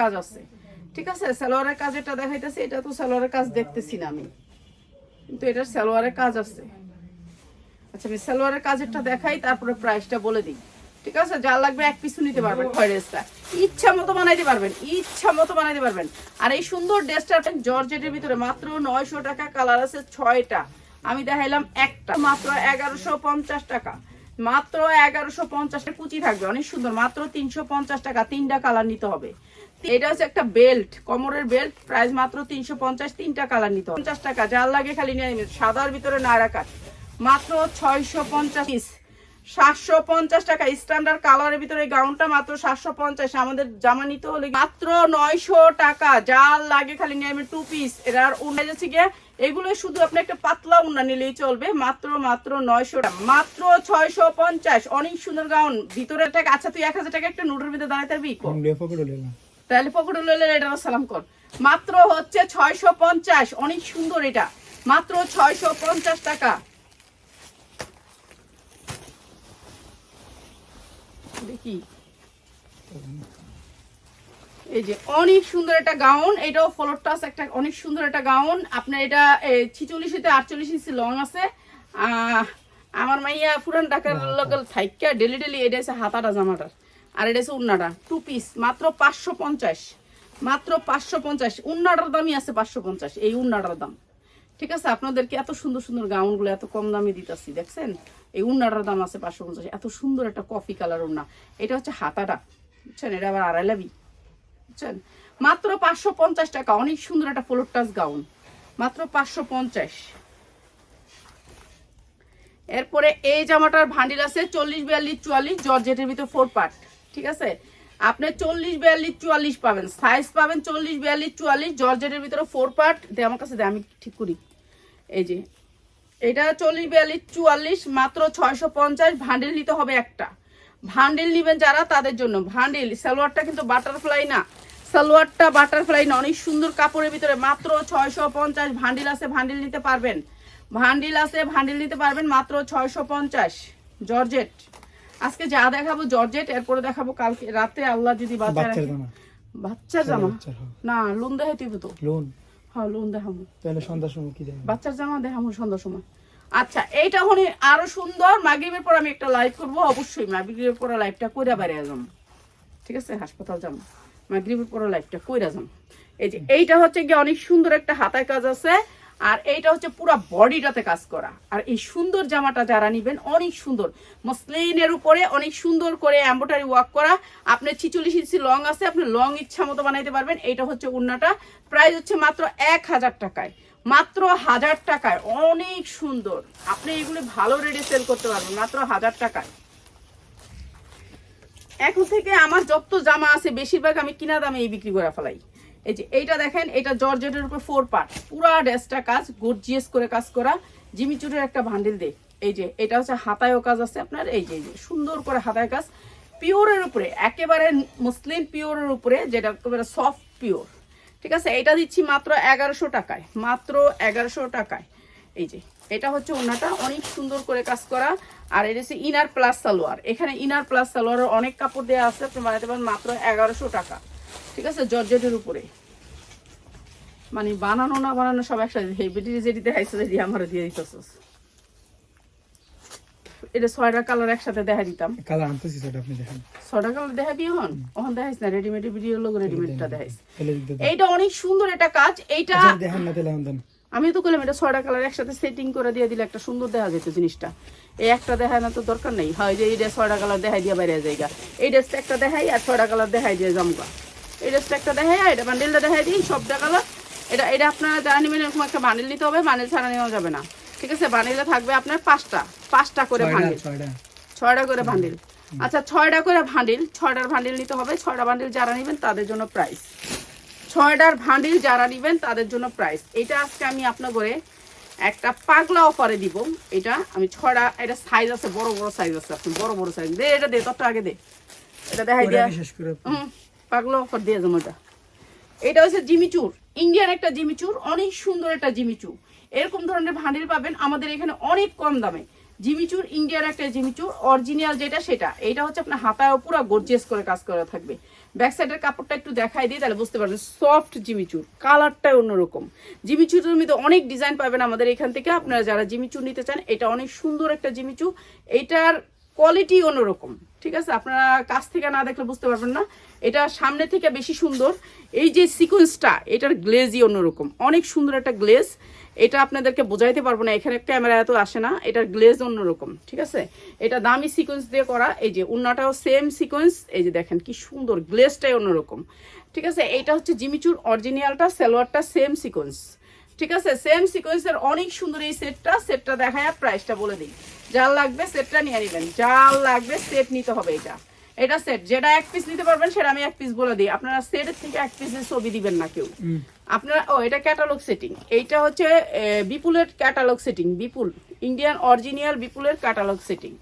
কাজ আছে। ঠিক আছে? সালোয়ারের কাজ এটা দেখাইতেছে, এটা তো সালোয়ারের কাজ দেখতেছি না আমি। কিন্তু এটার সালোয়ারের কাজ আছে। আচ্ছা আমি সালোয়ারের কাজেরটা দেখাই, তারপরে প্রাইসটা বলে দিই। ঠিক আছে? যা লাগবে এক পিছু নিতে পারবেন খয় ড্রেসটা। ইচ্ছা মতো বানাইতে পারবেন, ইচ্ছা মতো বানাইতে পারবেন। আর এই সুন্দর ড্রেসটা আপনি জর্জেটের ভিতরে মাত্র নয়শো টাকা, কালার আছে ছয়টা। আমি দেখাইলাম একটা, মাত্র এগারোশো পঞ্চাশ টাকা। মাত্র এগারোশো পঞ্চাশটা কুচি থাকবে, অনেক সুন্দর। মাত্র তিনশো পঞ্চাশ টাকা, তিনটা কালার নিতে হবে। এটা হচ্ছে একটা বেল্ট, কমরের বেল্ট, প্রাইস মাত্র তিনশো পঞ্চাশ, তিনটা কালার নিত পঞ্চাশ টাকা, যার লাগে খালি নিয়ে সাদার ভিতরে না কাঠ মাত্র ছয়শো পঞ্চাশ সাতশো পঞ্চাশ টাকা স্ট্যান্ডার্ড কালারের ভিতরে গাউনটা মাত্র সাতশো পঞ্চাশ। আমাদের জামা নিতে হলে মাত্র নয়শো টাকা, যার লাগে খালি নিয়ে আমি টু পিস এরা আর উন্না যাচ্ছে গিয়ে, এগুলো শুধু আপনি একটা পাতলা উন্না নিলেই চলবে। মাত্র মাত্র নয়শো টাকা। মাত্র ছয়শো পঞ্চাশ। অনেক সুন্দর গাউন ভিতরে টাকা আচ্ছা তুই এক হাজার টাকা একটা নোটের ভিতরে দাঁড়াতে পারবি তাহলে লইলে এটা সালাম কর। মাত্র হচ্ছে ছয়শো পঞ্চাশ অনেক সুন্দর এটা। মাত্র ছয়শো পঞ্চাশ টাকা। দেখি। এই যে অনেক সুন্দর একটা গাউন এটাও ফলোর টাস একটা অনেক সুন্দর একটা গাউন। আপনার এটা ছিচল্লিশ হইতে আটচল্লিশ ইঞ্চি লং আছে। আমার মাইয়া পুরান ঢাকার লগল থাইকা ডেলি ডেলি এটা হচ্ছে হাতাটা জামাটার। আর এটা হচ্ছে উন্নাটা টু পিস মাত্র পাঁচশো পঞ্চাশ, মাত্র পাঁচশো পঞ্চাশ, উন্নাটার দামই আছে পাঁচশো পঞ্চাশ, এই উন্নাটার দাম। ঠিক আছে, আপনাদেরকে এত সুন্দর সুন্দর গাউনগুলো এত কম দামে দিতেছি, দেখছেন? এই উন্নাটার দাম আছে পাঁচশো পঞ্চাশ, এত সুন্দর একটা কফি কালার উন্না। এটা হচ্ছে হাতাটা, বুঝছেন? এটা আবার আড়াই লাবি বুঝছেন? মাত্র পাঁচশো পঞ্চাশ টাকা, অনেক সুন্দর একটা ফ্লোর টাচ গাউন মাত্র পাঁচশো পঞ্চাশ। এরপরে এই জামাটার ভান্ডিল আছে চল্লিশ, বিয়াল্লিশ, চুয়াল্লিশ, জর্জেটের ভিতর ফোর পার্ট ঠিক আছে? আপনি চল্লিশ, বিয়াল্লিশ, চুয়াল্লিশ পাবেন। সাইজ পাবেন চল্লিশ, বিয়াল্লিশ, চুয়াল্লিশ জর্জেটের ভিতরে ফোর পার্ট দে, আমার কাছে দে, আমি ঠিক করি। এই যে, এটা চল্লিশ, বিয়াল্লিশ, চুয়াল্লিশ, মাত্র ছয়শো পঞ্চাশ। ভান্ডিল নিতে হবে একটা। ভান্ডিল নেবেন যারা, তাদের জন্য। ভান্ডিল, সালোয়ারটা কিন্তু বাটারফ্লাই না। সালোয়ারটা বাটারফ্লাই না, অনেক সুন্দর কাপড়ের ভিতরে মাত্র ছয়শো পঞ্চাশ। ভান্ডিল আছে, ভান্ডিল নিতে পারবেন। ভান্ডিল আছে, ভান্ডিল নিতে পারবেন মাত্র ছয়শো পঞ্চাশ। জর্জেট। আজকে যা দেখাবো জর্জেট এরপরে দেখাবো কালকে রাতে আল্লাহ যদি বাচ্চা রাখে। জামা। বাচ্চার জামা? হ্যাঁ। না লোন দেখাই তুই তো। লোন হ্যাঁ লোন দেখাবো। তাহলে সন্ধ্যার সময় কি দেবেন বাচ্চার জামা দেখাবো সন্ধ্যার সময়। আচ্ছা এইটা হলে আরও সুন্দর। মাগরিবের পর আমি একটা লাইভ করব। অবশ্যই মাগরিবের পর লাইভটা কইরা বাইরে যাম। ঠিক আছে? হাসপাতাল যাম। মাগরিবের পর লাইভটা কইরা যাম। এই যে এইটা হচ্ছে গিয়ে অনেক সুন্দর একটা হাতায় কাজ আছে। আর এইটা হচ্ছে পুরো বডিটাতে কাজ করা। আর এই সুন্দর জামাটা যারা নিবেন, অনেক সুন্দর। মসলিনের উপরে অনেক সুন্দর করে এম্বোটারি ওয়ার্ক করা। আপনার ছিচল্লিশ ইঞ্চি লং আছে, আপনি লং ইচ্ছা মতো বানাইতে পারবেন। এইটা হচ্ছে উন্নাটা। প্রাইস হচ্ছে মাত্র এক হাজার টাকায়। মাত্র হাজার টাকায়। অনেক সুন্দর। আপনি এগুলো ভালো রেডি সেল করতে পারবেন। মাত্র হাজার টাকায়। এখন থেকে আমার যত জামা আছে, বেশিরভাগ আমি কিনা দামে এই বিক্রি করে ফেলাই। এই যে এইটা দেখেন, এটা জর্জেটের উপর ফোর পার্ট পুরা ড্রেসটা কাজ গর্জিয়াস করে কাজ করা। জিমি জিমিচুরের একটা ভান্ডিল দে এই যে, এটা হচ্ছে হাতায়ও কাজ আছে আপনার। এই যে এই যে, সুন্দর করে হাতায় কাজ। পিওরের উপরে, একেবারে মুসলিম পিওরের উপরে, যেটা একেবারে সফট পিওর ঠিক আছে? এটা দিচ্ছি মাত্র এগারোশো টাকায়। মাত্র এগারোশো টাকায়। এই যে, এটা হচ্ছে ওনাটা। অনেক সুন্দর করে কাজ করা। আর এটা হচ্ছে ইনার প্লাস সালোয়ার। এখানে ইনার প্লাস সালোয়ারের অনেক কাপড় দেওয়া আছে। আপনি বানাতে পারেন মাত্র এগারোশো টাকা। ঠিক আছে জর্জেটের উপরে। মানে বানানো না বানানো সব একসাথে বেটির যেটিতে হাইছে যেটি আমার দিয়ে দিতেছিস। এটা ছয়টা কালার একসাথে দেখা দিতাম। কালার আনতেছি সেটা আপনি দেখেন। ছয়টা কালার দেখাবি এখন? ওখান দেখাইস না রেডিমেড ভিডিও লোক রেডিমেডটা তাহলে এইটা অনেক সুন্দর একটা কাজ এইটা আচ্ছা, দেখেন না তাহলে দেন। আমি তো করলাম এটা ছয়টা কালার একসাথে সেটিং করে দিয়ে দিলে একটা সুন্দর দেখা যেত জিনিসটা। এই একটা দেখায় না তো দরকার নেই। হয় যে এইটা ছয়টা কালার দেখাই দিয়ে বাইরে জায়গা এই ড্রেসটা একটা দেখাই আর ছয়টা কালার দেখাই দিয়ে জামগা এই ড্রেসটা একটা দেখাই আর এটা বান্ডেলটা দেখাই দিই সবটা কালার এটা এটা আপনারা যারা নেবেন এরকম একটা বান্ডেল নিতে হবে বান্ডেল ছাড়া নেওয়া যাবে না। ঠিক আছে? বান্ডেলে থাকবে আপনার পাঁচটা পাঁচটা করে বান্ডেল ছয়টা। করে ভান্ডিল আচ্ছা ছয়টা করে ভান্ডিল ছয়টার ভান্ডিল নিতে হবে। ছয়টা ভান্ডিল যারা নেবেন তাদের জন্য প্রাইস ছয়টার ভান্ডিল যারা নেবেন তাদের জন্য প্রাইস এটা আজকে আমি আপনার একটা পাগলা অফারে দিব। এটা আমি ছয়টা এটা সাইজ আছে বড় বড় সাইজ আছে আপনি বড় বড় সাইজ দে এটা দে তোরটা আগে দে। এটা দেখাই দিয়া। হুম। পাগলা অফার দিয়ে যাব এটা। এটা হচ্ছে জিমিচুর ইন্ডিয়ান একটা জিমিচুর অনেক সুন্দর একটা জিমিচুর এরকম ধরনের ভান্ডিল পাবেন আমাদের এখানে অনেক কম দামে। জিমিচুর ইন্ডিয়ার একটা জিমিচুর অরিজিনাল যেটা সেটা। এটা হচ্ছে আপনার হাতায় পুরো গর্জিয়াস করে কাজ করা থাকবে। ব্যাক সাইডের কাপড়টা একটু দেখাই দিই, তাহলে বুঝতে পারবেন সফট জিমিচুর কালারটাই অন্যরকম। জিমিচুরের মধ্যে অনেক ডিজাইন পাবেন আমাদের এখান থেকে। আপনারা যারা জিমিচুর নিতে চান, এটা অনেক সুন্দর একটা জিমিচু এইটার কোয়ালিটি অন্যরকম, ঠিক আছে? আপনারা কাছ থেকে না দেখলে বুঝতে পারবেন না। এটা সামনে থেকে বেশি সুন্দর। এই যে সিকোয়েন্সটা এটার গ্লেজই অন্যরকম। অনেক সুন্দর একটা গ্লেজ এটা আপনাদেরকে বোঝাইতে পারব না, এখানে ক্যামেরা এত আসে না। এটার গ্লেজ অন্যরকম, ঠিক আছে? এটা দামি সিকোয়েন্স দিয়ে করা। এই যে উন্নাটাও সেম সিকোয়েন্স এই যে দেখেন কি সুন্দর গ্লেজটাই অন্যরকম, ঠিক আছে? এইটা হচ্ছে জিমিচুর অরিজিনালটা সালোয়ারটা সেম সিকোয়েন্স ঠিক আছে? সেম সিকোয়েন্সের অনেক সুন্দর এই সেটটা সেটটা দেখায় প্রাইসটা বলে দিই। যার লাগবে সেটটা নিয়ে নেবেন। যার লাগবে সেট নিতে হবে এটা। এটা সেট যেটা এক পিস নিতে পারবেন সেটা আমি এক পিস বলে দিই। আপনারা সেটের থেকে এক পিসের ছবি দিবেন না কেউ। আপনারা ও এটা ক্যাটালগ সেটিং এইটা হচ্ছে বিপুলের catalogue setting Bipul. Indian original বিপুলের catalogue setting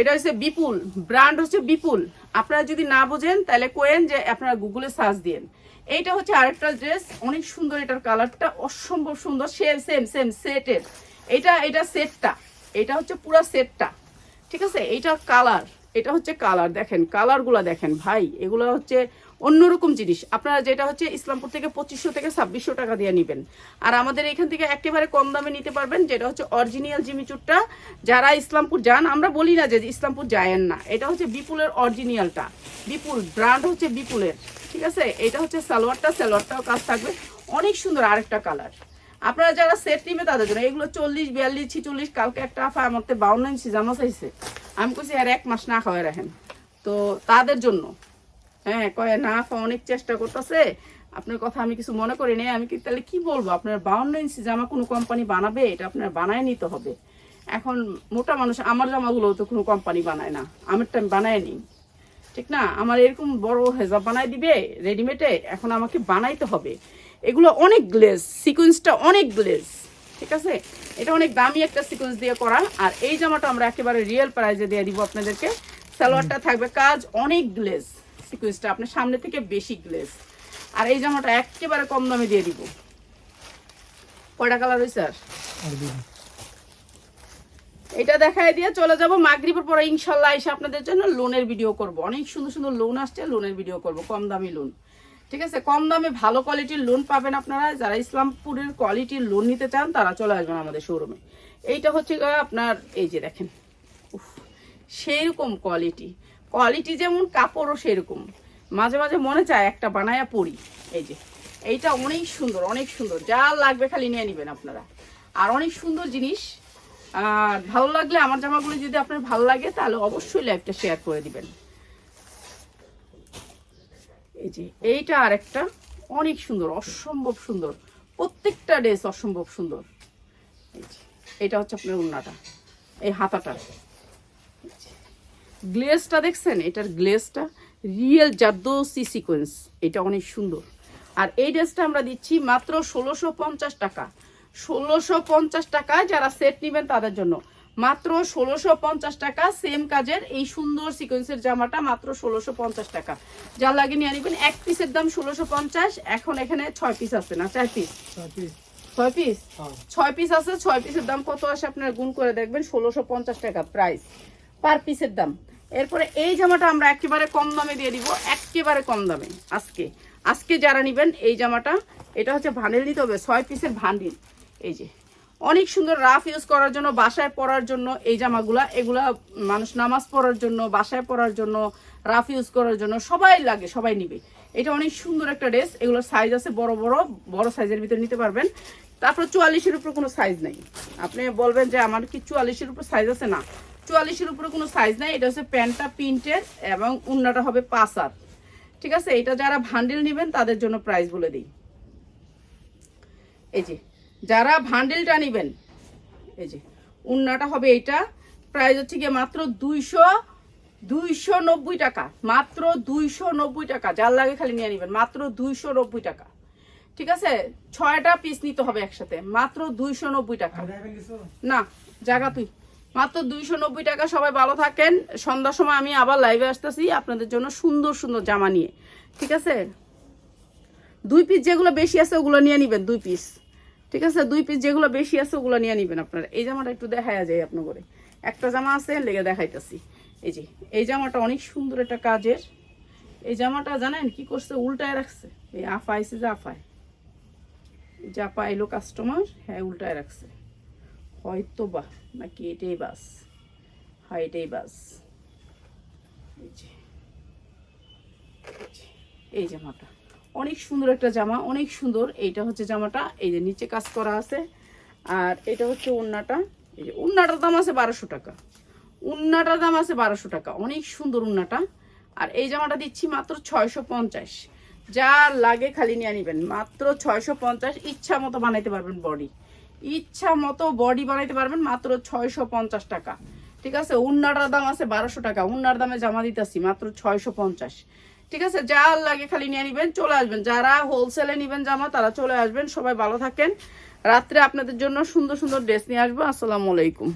এটা হচ্ছে বিপুল। ব্র্যান্ড হচ্ছে বিপুল। আপনারা যদি না বোঝেন তাহলে কোয়েন যে আপনারা গুগলে সার্চ দিন এইটা হচ্ছে আরেকটা ড্রেস অনেক সুন্দর এটার কালারটা অসম্ভব সুন্দর সেম সেম সেম সেটের এটা এটা সেটটা এটা হচ্ছে পুরো সেটটা ঠিক আছে? এইটা কালার এটা হচ্ছে কালার দেখেন কালারগুলো দেখেন, ভাই, এগুলো হচ্ছে অন্যরকম জিনিস। আপনারা যেটা হচ্ছে ইসলামপুর থেকে পঁচিশশো থেকে ছাব্বিশশো টাকা দিয়ে নেবেন। আর আমাদের এখান থেকে একেবারে কম দামে নিতে পারবেন, যেটা হচ্ছে অরিজিনাল জিমিচুরটা। যারা ইসলামপুর যান, আমরা বলি না যে ইসলামপুর যায়েন না, এটা হচ্ছে বিপুলের অরিজিনালটা বিপুল ব্র্যান্ড হচ্ছে বিপুলের। ঠিক আছে? এটা হচ্ছে সালোয়ারটা, সালোয়ারটাও কাজ থাকবে। অনেক সুন্দর আরেকটা কালার। আপনারা যারা সেট নিবে তাদের জন্য, এগুলো চল্লিশ, বিয়াল্লিশ, ছিচল্লিশ, কালকে একটা আফা, আমার তো বাউন্ন ইঞ্চি জামা চাইছে। আমি কইছি, আর এক মাস না খাওয়াই রাখেন। তো তাদের জন্য হ্যাঁ কয়ে, না, আফা অনেক চেষ্টা করতেছে। আপনার কথা আমি কিছু মনে করি নাই। আমি কি, তাহলে কি বলব? আপনার বাউন্ন ইঞ্চি জামা কোনো কোম্পানি বানাবে? এটা আপনার বানায় নিতে হবে। এখন মোটা মানুষ, আমার জামাগুলো তো কোনো কোম্পানি বানায় না। আমিরটা আমি বানায় নিই। ঠিক না? আমার এরকম বড় হেজাব বানাই দিবে রেডিমেডে এখন আমাকে বানাইতে হবে। এগুলো অনেক গ্লেজ সিকোয়েন্সটা অনেক গ্লেজ ঠিক আছে? এটা অনেক দামি একটা সিকোয়েন্স দিয়ে করা। আর এই জামাটা আমরা একেবারে রিয়েল প্রাইজে দিয়ে দিব আপনাদেরকে। সালোয়ারটা থাকবে কাজ অনেক গ্লেজ সিকোয়েন্সটা আপনার সামনে থেকে বেশি গ্লেজ আর এই জামাটা একেবারে কম দামে দিয়ে দিব। কয়টা কালার হয়েছে দিন এটা দেখায় দিয়ে চলে যাব মাগরিবের পরে ইনশাল্লাহ এসে আপনাদের জন্য লোনের ভিডিও করব। অনেক সুন্দর সুন্দর লোন আসছে লোনের ভিডিও করব কম দামি লোন। ঠিক আছে? কম দামে ভালো কোয়ালিটির লোন পাবেন আপনারা। যারা ইসলামপুরের কোয়ালিটির লোন নিতে চান তারা চলে আসবেন আমাদের শোরুমে এইটা হচ্ছে আপনার এই যে দেখেন। উফ, সেইরকম কোয়ালিটি কোয়ালিটি যেমন কাপড়ও সেরকম মাঝে মাঝে মনে চায় একটা বানায়া পরি। এই যে এইটা অনেক সুন্দর অনেক সুন্দর। যা লাগবে খালি নিয়ে নেবেন আপনারা। আর অনেক সুন্দর জিনিস আর ভালো লাগলে আমার জামাগুলো যদি আপনার ভালো লাগে, তাহলে অবশ্যই লাইভটা শেয়ার করে দিবেন। এই যে, এইটা আর একটা অনেক সুন্দর, অসম্ভব সুন্দর, প্রত্যেকটা ড্রেস অসম্ভব সুন্দর। এটা হচ্ছে আপনার উন্নাটা এই হাতাটা। গ্লেজটা দেখছেন? এটার গ্লেজটা রিয়েল জাদ্দোসি সিকোয়েন্স এটা অনেক সুন্দর। আর এই ড্রেসটা আমরা দিচ্ছি মাত্র ষোলোশো পঞ্চাশ টাকা। ষোলোশো পঞ্চাশ টাকায় যারা সেট নেবেন তাদের জন্য। মাত্র ষোলোশো পঞ্চাশ টাকা সেম কাজের এই সুন্দর সিকোয়েন্সের জামাটা মাত্র ষোলোশো পঞ্চাশ টাকা। যা লাগে নিয়ে নেবেন এক পিসের দাম ষোলোশো পঞ্চাশ এখন এখানে ছয় পিস আছে না? চার পিস ছয় পিস ছয় পিস আছে ছয় পিসের দাম কত আসে আপনার গুণ করে দেখবেন ষোলোশো পঞ্চাশ টাকা প্রাইস পার পিসের দাম। এরপরে এই জামাটা আমরা একেবারে কম দামে দিয়ে দিব একেবারে কম দামে আজকে। আজকে যারা নেবেন এই জামাটা এটা হচ্ছে ভান্ডিল নিতে হবে ছয় পিসের ভান্ডিল। এই যে, অনেক সুন্দর রাফ ইউজ করার জন্য, বাসায় পরার জন্য এই জামাগুলা, এগুলা মানুষ নামাজ পড়ার জন্য, বাসায় পরার জন্য রাফ ইউজ করার জন্য সবাই লাগে, সবাই নিবে। এটা অনেক সুন্দর একটা ড্রেস এগুলোর সাইজ আছে বড় বড় বড় সাইজের ভিতরে নিতে পারবেন। তারপর চুয়াল্লিশের উপর কোনো সাইজ নেই। আপনি বলবেন যে আমার কি চুয়াল্লিশের উপর সাইজ আছে? না, চুয়াল্লিশের উপরে কোনো সাইজ নাই। এটা হচ্ছে প্যান্টটা প্রিন্টের এবং উন্নাটা হবে পাঁচ হাত ঠিক আছে? এটা যারা ভান্ডেল নেবেন, তাদের জন্য প্রাইস বলে দিই। এই যে যারা ভান্ডেলটা নেবেন এই যে উন্নাটা হবে এইটা প্রাইস হচ্ছে গিয়ে মাত্র দুইশো দুইশো নব্বই টাকা মাত্র দুইশো নব্বই টাকা যার লাগে খালি নিয়ে নেবেন মাত্র দুইশো নব্বই টাকা। ঠিক আছে? ছয়টা পিস নিতে হবে একসাথে মাত্র দুইশো নব্বই টাকা। না জায়গা তুই। মাত্র দুইশো নব্বই টাকা সবাই ভালো থাকেন। সন্ধ্যার সময় আমি আবার লাইভে আসতেছি আপনাদের জন্য সুন্দর সুন্দর জামা নিয়ে। ঠিক আছে? দুই পিস যেগুলো বেশি আছে ওগুলো নিয়ে নেবেন দুই পিস ঠিক আছে? দুই পিস যেগুলো বেশি আছে ওগুলো নিয়ে নেবেন আপনারা। এই জামাটা একটু দেখা যায় আপনার করে একটা জামা আছে লেগে দেখাইতেছি। এই যে এই জামাটা অনেক সুন্দর একটা কাজের। এই জামাটা জানেন কি করছে? উল্টায় রাখছে। এই আফা আইসে যে আফায়। যে এলো কাস্টমার হ্যাঁ উল্টায় রাখছে। হয়তো বা নাকি এটাই বাস। হ্যাঁ এটাই বাস। এই যে, এই জামাটা। অনেক সুন্দর একটা জামা, অনেক সুন্দর। এইটা হচ্ছে জামাটা, এই যে নিচে কাজ করা আছে। আর এটা হচ্ছে উন্নাটা। এই যে উন্নাটার দাম আছে বারোশো টাকা। উন্নাটার দাম আছে বারোশো টাকা। অনেক সুন্দর উন্নাটা। আর এই জামাটা দিচ্ছি মাত্র ছয়শো পঞ্চাশ। যা লাগে খালি নিয়ে নিবেন। মাত্র ছয়শো পঞ্চাশ। ইচ্ছা মতো বানাইতে পারবেন বডি। ইচ্ছা মতো বডি বানাইতে পারবেন মাত্র ছয়শো পঞ্চাশ টাকা। ঠিক আছে? উন্নাটার দাম আছে বারোশো টাকা। উন্নার দামে জামা দিতেছি মাত্র ছয়শো পঞ্চাশ। ঠিক আছে? যা লাগে খালি নিয়ে নিবেন, চলে আসবেন। যারা হোলসেলে নিবেন জামা, তারা চলে আসবেন। সবাই ভালো থাকেন। রাত্রে আপনাদের জন্য সুন্দর সুন্দর ড্রেস নিয়ে আসব। আসসালামু আলাইকুম।